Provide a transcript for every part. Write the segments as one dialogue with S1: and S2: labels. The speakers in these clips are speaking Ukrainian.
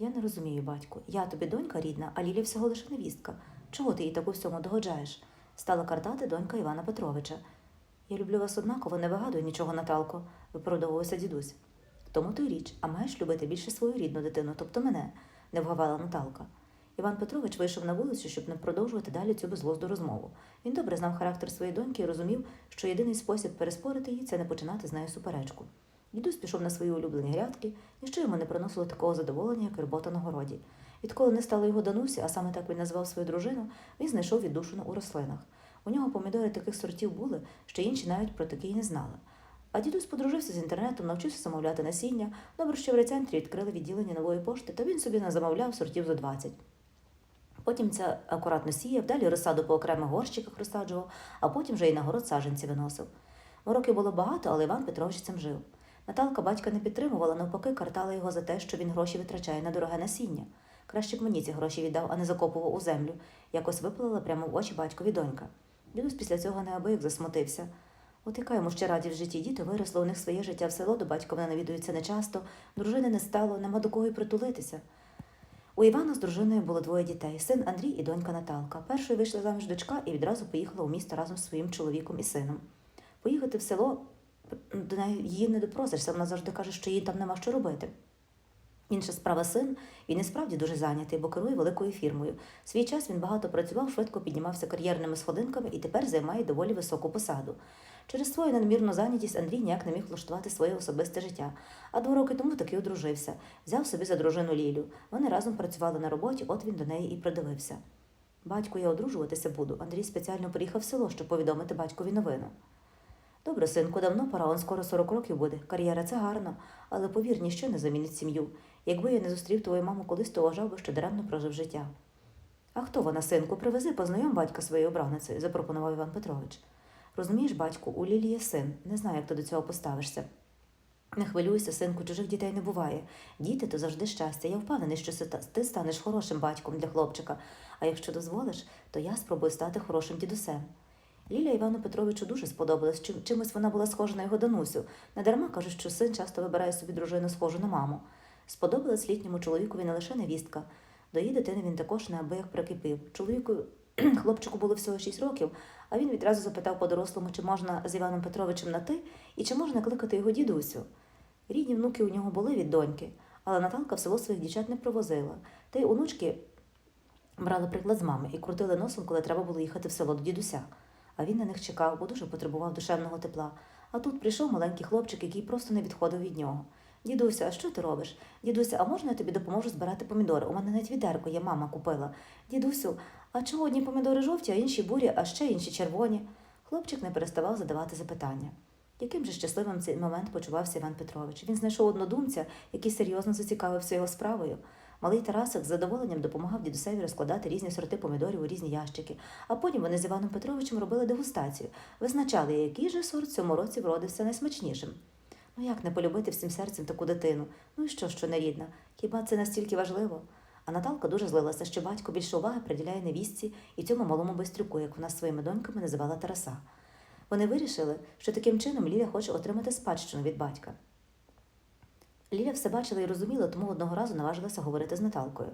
S1: Я не розумію, батьку. Я тобі донька рідна, а Лілі всього лише невістка. Чого ти їй так у всьому догоджаєш? Стала картати донька Івана Петровича. Я люблю вас однаково, не вигадуй нічого, Наталко, виправдовувався дідусь. Тому то й річ, а маєш любити більше свою рідну дитину, тобто мене, не вгавала Наталка. Іван Петрович вийшов на вулицю, щоб не продовжувати далі цю безглузду розмову. Він добре знав характер своєї доньки і розумів, що єдиний спосіб переспорити її це не починати з нею суперечку. Дідусь пішов на свої улюблені грядки, ніщо йому не приносило такого задоволення, як робота на городі. Відколи не стало його Данусі, а саме так він назвав свою дружину, він знайшов віддушину у рослинах. У нього помідори таких сортів були, що інші навіть про такі й не знали. А дідусь подружився з інтернетом, навчився замовляти насіння. Добре, що в рецентрі відкрили відділення нової пошти, то він собі замовляв сортів зо 20. Потім це акуратно сіяв, далі розсаду по окремих горщиках розсаджував, а потім вже й на город саджанці виносив. Мороків було багато, але Іван Петрович цим жив. Наталка батька не підтримувала, навпаки, картала його за те, що він гроші витрачає на дороге насіння. Краще б мені ці гроші віддав, а не закопував у землю. Якось виплила прямо в очі батькові донька. Дідусь після цього неабияк засмутився. От яка йому ще раді в житті діти виросло у них своє життя в село, до батька вона навідується нечасто, дружини не стало, нема до кого й притулитися. У Івана з дружиною було двоє дітей син Андрій і донька Наталка. Першою вийшла заміж дочка і відразу поїхала у місто разом з своїм чоловіком і сином. Поїхати в село до неї її не допросишся, вона завжди каже, що їй там нема що робити. Інша справа син, він і справді дуже зайнятий, бо керує великою фірмою. Свій час він багато працював, швидко піднімався кар'єрними сходинками і тепер займає доволі високу посаду. Через свою надмірну зайнятість Андрій ніяк не міг влаштувати своє особисте життя. А два роки тому таки одружився, взяв собі за дружину Лілю. Вони разом працювали на роботі, от він до неї і придивився. Батько, я одружуватися буду. Андрій спеціально приїхав в село, щоб повідомити батькові новину. Добре, синку, давно пора, он скоро 40 років буде. Кар'єра це гарно, але повір, ніщо не замінить сім'ю. Якби я не зустрів твою маму колись, то вважав би, що даремно прожив життя. А хто вона, синку, привези, познайом батька своєю обраницею, запропонував Іван Петрович. Розумієш, батьку, у Лілі є син. Не знаю, як ти до цього поставишся. Не хвилюйся, синку, чужих дітей не буває. Діти то завжди щастя. Я впевнений, що ти станеш хорошим батьком для хлопчика. А якщо дозволиш, то я спробую стати хорошим дідусем. Ліля Івану Петровичу дуже сподобалась. Чим- Чимось вона була схожа на його Данусю. Недарма кажуть, що син часто вибирає собі дружину схожу на маму. Сподобалась літньому чоловікові не лише невістка. До її дитини він також неабияк прикипів. Чоловіку хлопчику було всього 6 років, а він відразу запитав по-дорослому, чи можна з Іваном Петровичем на ти і чи можна кликати його дідусю. Рідні внуки у нього були від доньки, але Наталка в село своїх дівчат не провозила. Та й онучки брали приклад з мами і крутили носом, коли треба було їхати в село до дідуся. А він на них чекав, бо дуже потребував душевного тепла. А тут прийшов маленький хлопчик, який просто не відходив від нього. Дідуся, а що ти робиш? Дідуся, а можна я тобі допоможу збирати помідори? У мене навіть відерко є, мама купила. Дідусю, а чого одні помідори жовті, а інші бурі, а ще інші червоні? Хлопчик не переставав задавати запитання. Яким же щасливим цей момент почувався Іван Петрович? Він знайшов однодумця, який серйозно зацікавився його справою. Малий Тарасик з задоволенням допомагав дідусеві розкладати різні сорти помідорів у різні ящики, а потім вони з Іваном Петровичем робили дегустацію, визначали, який же сорт цьому році вродився найсмачнішим. Ну як не полюбити всім серцем таку дитину? Ну і що, що не рідна? Хіба це настільки важливо? А Наталка дуже злилася, що батько більше уваги приділяє невістці і цьому малому байстрюку, як вона своїми доньками називала Тараса. Вони вирішили, що таким чином Ліля хоче отримати спадщину від батька. Ліля все бачила і розуміла, тому одного разу наважилася говорити з Наталкою.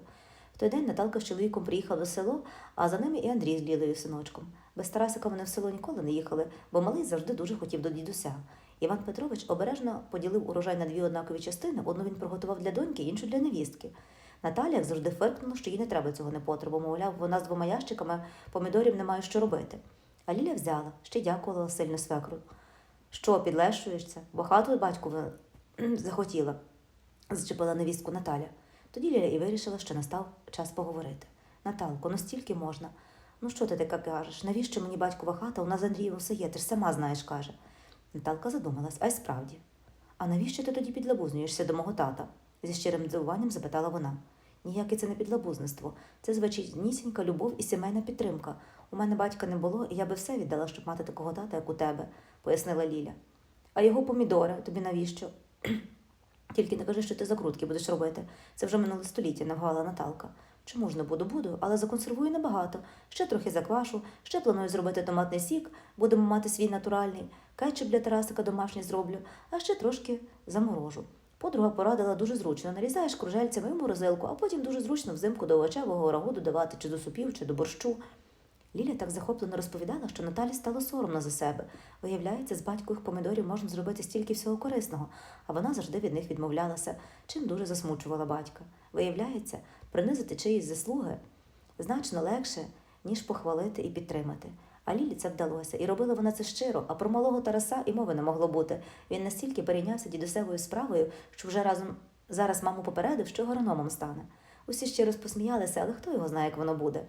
S1: В той день Наталка з чоловіком приїхав до село, а за ними і Андрій з Лілею синочком. Без Тарасика вони в село ніколи не їхали, бо малий завжди дуже хотів до дідуся. Іван Петрович обережно поділив урожай на дві однакові частини: одну він приготував для доньки, іншу для невістки. Наталя, як завжди, фиркнула, що їй не треба цього непотребу, мовляв, вона з двома ящиками помідорів не має що робити. А Ліля взяла, ще дякувала сильно свекру. Що, підлешуєшся? Бо хату батьку захотіла, зачепила невістку Наталя. Тоді Ліля і вирішила, що настав час поговорити. Наталко, ну стільки можна. Ну що ти таке кажеш? Навіщо мені батькова хата? У нас з Андрієм все є, ти ж сама знаєш, каже. Наталка задумалась, а й справді. А навіщо ти тоді підлабузнюєшся до мого тата? зі щирим здивуванням запитала вона. Ніяке це не підлабузництво. Це звичайнісінька любов і сімейна підтримка. У мене батька не було, і я би все віддала, щоб мати такого тата, як у тебе, пояснила Ліля. А його помідори тобі навіщо? Тільки не кажи, що ти закрутки будеш робити. Це вже минуле століття, навгала Наталка. Чому ж не буду, буду, але законсервую небагато. Ще трохи заквашу, ще планую зробити томатний сік, будемо мати свій натуральний, кетчуп для Тарасика домашній зроблю, а ще трошки заморожу. Подруга порадила дуже зручно. Нарізаєш кружельцями в морозилку, а потім дуже зручно взимку до овочевого рагу додавати чи до супів, чи до борщу. Ліля так захоплено розповідала, що Наталі стало соромно за себе. Виявляється, з батькових помідорів можна зробити стільки всього корисного, а вона завжди від них відмовлялася, чим дуже засмучувала батька. Виявляється, принизити чиїсь заслуги значно легше, ніж похвалити і підтримати. А Лілі це вдалося, і робила вона це щиро, а про малого Тараса і мови не могло бути. Він настільки перейнявся дідусевою справою, що вже разом зараз маму попередив, що агрономом стане. Усі раз посміялися, але хто його знає, як воно буде.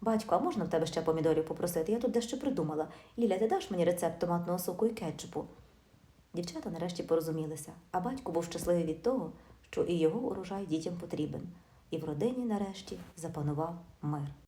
S1: Батько, а можна в тебе ще помідорів попросити? Я тут дещо придумала. Ліля, ти даш мені рецепт томатного соку і кетчупу? Дівчата нарешті порозумілися, а батько був щасливий від того, що і його урожай дітям потрібен. І в родині нарешті запанував мир.